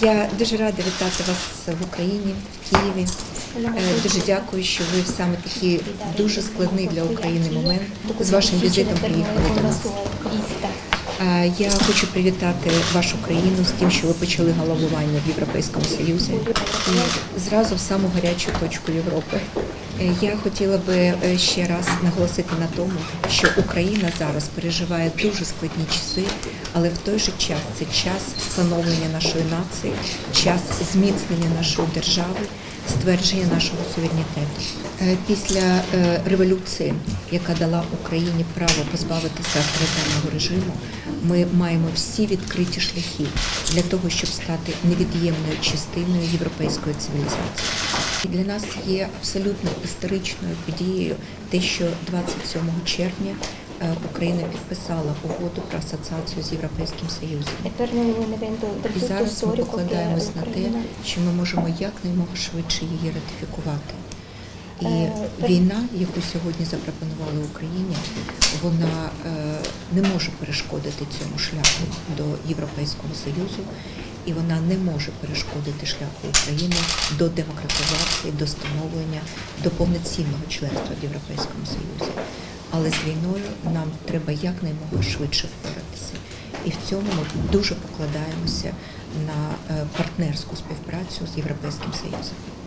Я дуже рада вітати вас в Україні, в Києві. Е, дуже дякую, що ви в саме такий дуже складний для України момент з вашим візитом приїхали до нас. Я хочу привітати вашу країну з тим, що ви почали головування в Європейському Союзі і зразу в саму гарячу точку Європи. Е, Я хотіла би е, ще раз наголосити на тому, що Україна зараз переживає дуже складні часи, але в той же час це час становлення нашої нації, час зміцнення нашої держави, ствердження нашого суверенітету. Е, Після революції, яка дала Україні право позбавитися авторитарного режиму, ми маємо всі відкриті шляхи для того, щоб стати невід'ємною частиною європейської цивілізації. Для нас є абсолютно історичною подією те, що 27 червня е, Україна підписала угоду про асоціацію з Європейським Союзом. І зараз ми покладаємось на те, що ми можемо якнаймога швидше її ратифікувати. І Е, війна, яку сьогодні запропонували Україні, вона е, не може перешкодити цьому шляху до Європейського Союзу, і вона не може перешкодити шляху України до демократизації, до становлення, до повноцінного членства в Європейському Союзі. Але з війною нам треба якнаймога швидше впоратися. І в цьому ми дуже покладаємося на е, партнерську співпрацю з Європейським Союзом.